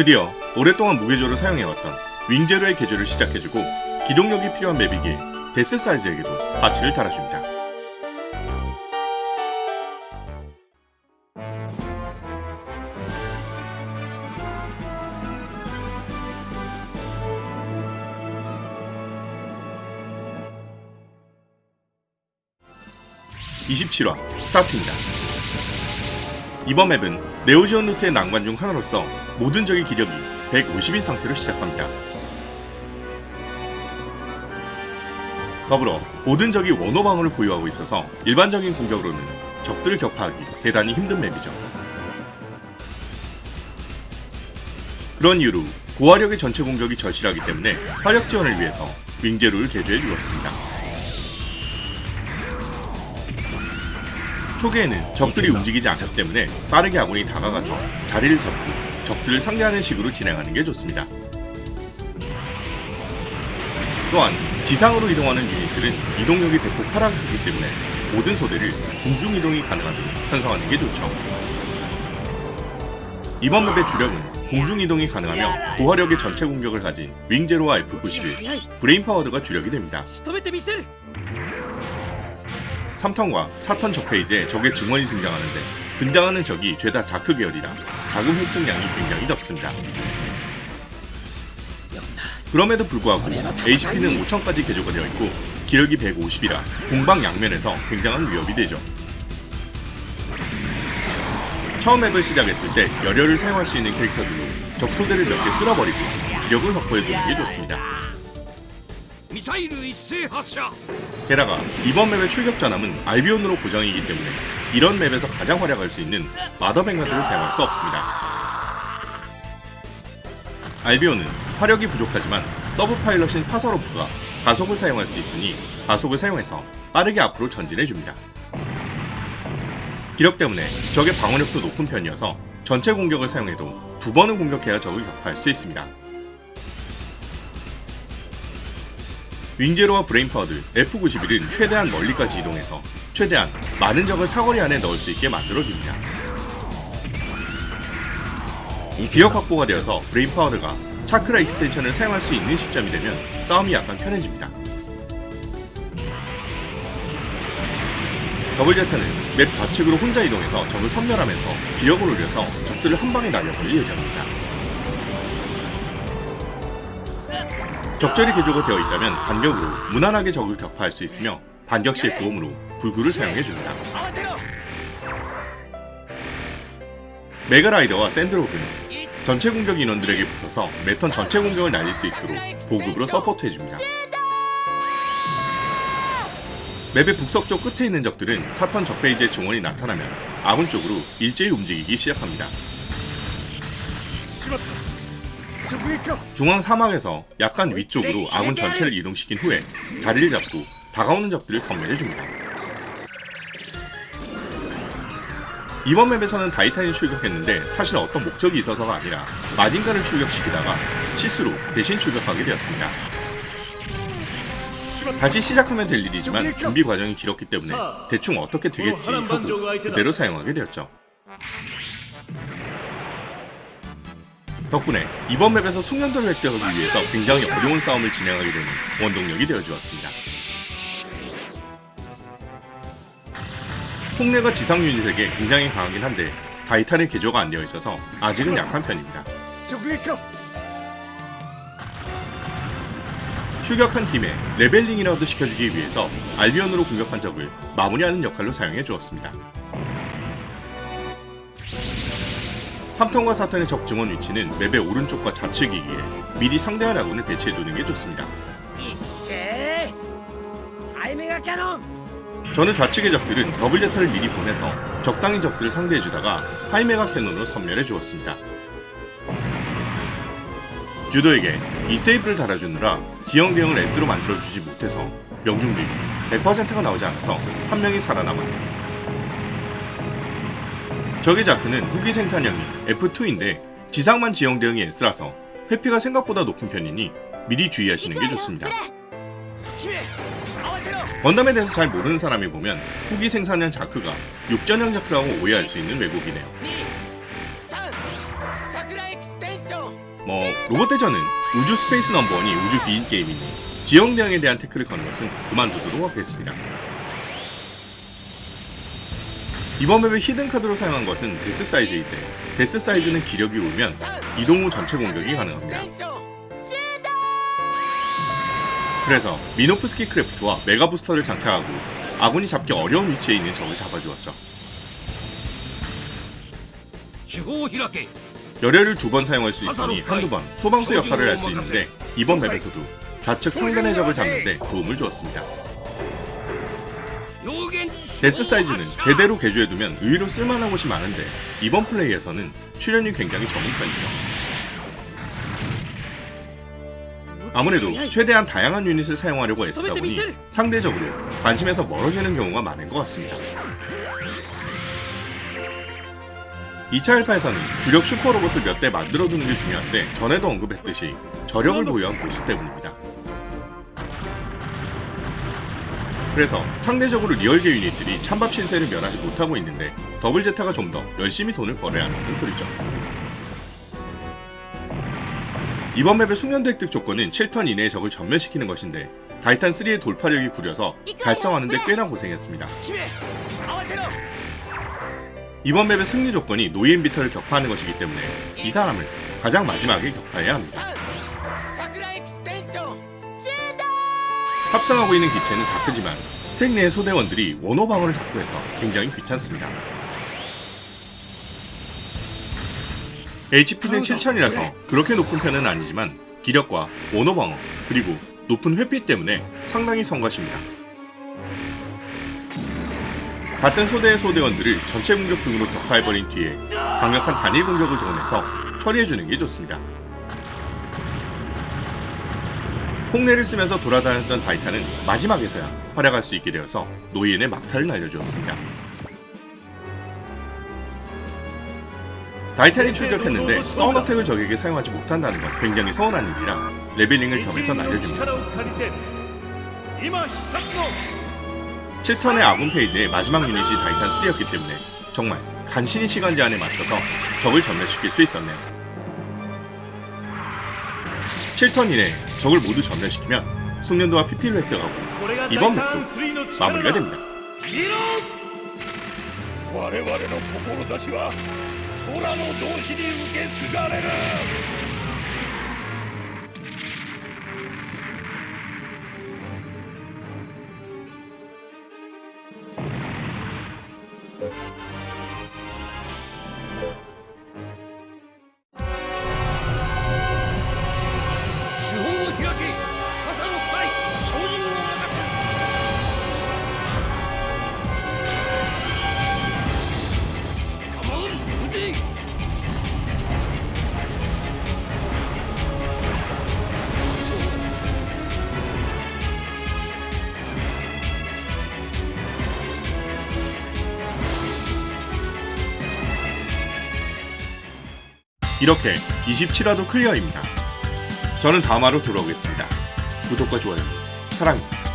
드디어 오랫동안 무계조를 사용해왔던 윙제로의 계조를 시작해주고 기동력이 필요한 맵이기에 데스 사이즈에게도 파츠를 달아줍니다. (27화) 스타트입니다. 이번 맵은 네오지온 루트의 난관 중 하나로서 모든 적의 기력이 150인 상태로 시작합니다. 더불어 모든 적이 원호방어를 보유하고 있어서 일반적인 공격으로는 적들을 격파하기 대단히 힘든 맵이죠. 그런 이유로 고화력의 전체 공격이 절실하기 때문에 화력 지원을 위해서 윙제로를 개조해 주었습니다. 초기에는 적들이 움직이지 않기 때문에 빠르게 아군이 다가가서 자리를 잡고 적들을 상대하는 식으로 진행하는 게 좋습니다. 또한 지상으로 이동하는 유닛들은 이동력이 대폭 하락하기 때문에 모든 소대를 공중 이동이 가능하도록 편성하는 게 좋죠. 이번 맵의 주력은 공중 이동이 가능하며 고화력의 전체 공격을 가진 윙제로와 F91, 브레인 파워드가 주력이 됩니다. 3턴과 4턴 적페이지에 적의 증원이 등장하는데 등장하는 적이 죄다 자크 계열이라 자금 획득량이 굉장히 적습니다. 그럼에도 불구하고 HP는 5000까지 개조가 되어 있고 기력이 150이라 공방 양면에서 굉장한 위협이 되죠. 처음 앱을 시작했을 때 열혈을 사용할 수 있는 캐릭터들로 적 소대를 몇 개 쓸어버리고 기력을 확보해 보는 게 좋습니다. 미사일을 일세 하샤. 게다가 이번 맵의 출격자 남은 알비온으로 고정이기 때문에 이런 맵에서 가장 활약할 수 있는 마더 맥마드를 사용할 수 없습니다. 알비온은 화력이 부족하지만 서브 파일럿인 파사로프가 가속을 사용할 수 있으니 가속을 사용해서 빠르게 앞으로 전진해 줍니다. 기력 때문에 적의 방어력도 높은 편이어서 전체 공격을 사용해도 두 번은 공격해야 적을 격파할 수 있습니다. 윙제로와 브레인파워드 F91은 최대한 멀리까지 이동해서 최대한 많은 적을 사거리 안에 넣을 수 있게 만들어줍니다. 기억 확보가 되어서 브레인파워드가 차크라 익스텐션을 사용할 수 있는 시점이 되면 싸움이 약간 편해집니다. 더블 제타는 맵 좌측으로 혼자 이동해서 적을 섬멸하면서 기력을 올려서 적들을 한 방에 날려버릴 예정입니다. 적절히 개조가 되어 있다면 반격으로 무난하게 적을 격파할 수 있으며 반격 시의 보험으로 불구를 사용해 줍니다. 메가라이더와 샌드록은 전체 공격 인원들에게 붙어서 매턴 전체 공격을 날릴 수 있도록 보급으로 서포트해 줍니다. 맵의 북서쪽 끝에 있는 적들은 4턴 적페이지의 증원이 나타나면 아군 쪽으로 일제히 움직이기 시작합니다. 중앙 사막에서 약간 위쪽으로 아군 전체를 이동시킨 후에 자리를 잡고 다가오는 적들을 섬멸해줍니다. 이번 맵에서는 다이타인이 출격했는데 사실 어떤 목적이 있어서가 아니라 마딘가를 출격시키다가 실수로 대신 출격하게 되었습니다. 다시 시작하면 될 일이지만 준비 과정이 길었기 때문에 대충 어떻게 되겠지 하고 그대로 사용하게 되었죠. 덕분에 이번 맵에서 숙련도를 획득하기 위해서 굉장히 어려운 싸움을 진행하게 되는 원동력이 되어주었습니다. 폭내가 지상 유닛에게 굉장히 강하긴 한데 다이탄의 개조가 안 되어 있어서 아직은 약한 편입니다. 출격한 팀에 레벨링이라도 시켜주기 위해서 알비언으로 공격한 적을 마무리하는 역할로 사용해 주었습니다. 3턴과 4턴의 적중원 위치는 맵의 오른쪽과 좌측이기에 미리 상대할 아군을 배치해두는 게 좋습니다. 저는 좌측의 적들은 더블 제타를 미리 보내서 적당히 적들을 상대해주다가 하이메가 캐논으로 섬멸해 주었습니다. 주도에게 이 세이브를 달아주느라 지형 대형을 S로 만들어주지 못해서 명중 비율 100%가 나오지 않아서 한 명이 살아남았네요. 적의 자크는 후기 생산량인 F2인데 지상만 지형 대응이 S라서 회피가 생각보다 높은 편이니 미리 주의하시는 게 좋습니다. 건담에 대해서 잘 모르는 사람이 보면 후기 생산량 자크가 육전형 자크라고 오해할 수 있는 왜곡이네요. 뭐 로봇대전은 우주 스페이스 넘버원이 우주 비인 게임이니 지형 대응에 대한 태클을 거는 것은 그만두도록 하겠습니다. 이번 맵의 히든카드로 사용한 것은 데스 사이즈이때 데스 사이즈는 기력이 오면 이동 후 전체 공격이 가능합니다. 그래서 미노프스키 크래프트와 메가 부스터를 장착하고 아군이 잡기 어려운 위치에 있는 적을 잡아주었죠. 열혈을 두 번 사용할 수 있으니 한두 번 소방수 역할을 할 수 있는데 이번 맵에서도 좌측 상단의 적을 잡는데 도움을 주었습니다. 데스 사이즈는 대대로 개조해두면 의외로 쓸만한 곳이 많은데 이번 플레이에서는 출연이 굉장히 적은 편이죠. 아무래도 최대한 다양한 유닛을 사용하려고 애쓰다 보니 상대적으로 관심에서 멀어지는 경우가 많은 것 같습니다. 2차 1파에서는 주력 슈퍼로봇을 몇 대 만들어두는 게 중요한데 전에도 언급했듯이 저력을 보유한 보스 때문입니다. 그래서 상대적으로 리얼계 유닛들이 찬밥 신세를 면하지 못하고 있는데 더블 제타가 좀 더 열심히 돈을 벌어야 한다는 소리죠. 이번 맵의 숙련도 획득 조건은 7턴 이내에 적을 전멸시키는 것인데 다이탄 3의 돌파력이 구려서 달성하는데 꽤나 고생했습니다. 이번 맵의 승리 조건이 노이엔비터를 격파하는 것이기 때문에 이 사람을 가장 마지막에 격파해야 합니다. 탑승하고 있는 기체는 작지만 스택 내의 소대원들이 원호 방어를 자꾸 해서 굉장히 귀찮습니다. HP는 7000이라서 그렇게 높은 편은 아니지만 기력과 원호 방어 그리고 높은 회피 때문에 상당히 성가십니다. 같은 소대의 소대원들을 전체 공격 등으로 격파해버린 뒤에 강력한 단일 공격을 동원해서 처리해주는 게 좋습니다. 홍내를 쓰면서 돌아다녔던 다이타는 마지막에서야 활약할 수 있게 되어서 노인의 막타를 날려주었습니다. 다이탄이 출격했는데 서운어택을 적에게 사용하지 못한다는 건 굉장히 서운한 일이라 레벨링을 겸해서 날려줍니다. 7턴의 아군 페이지의 마지막 유닛이 다이탄 3였기 때문에 정말 간신히 시간 제한에 맞춰서 적을 전멸시킬 수 있었네요. 7턴 이내 적을 모두 전멸시키면 숙련도와 PP를 획득하고 이번 목도 마무리가 됩니다. 이렇게 27화도 클리어입니다. 저는 다음 화로 돌아오겠습니다. 구독과 좋아요 사랑입니다.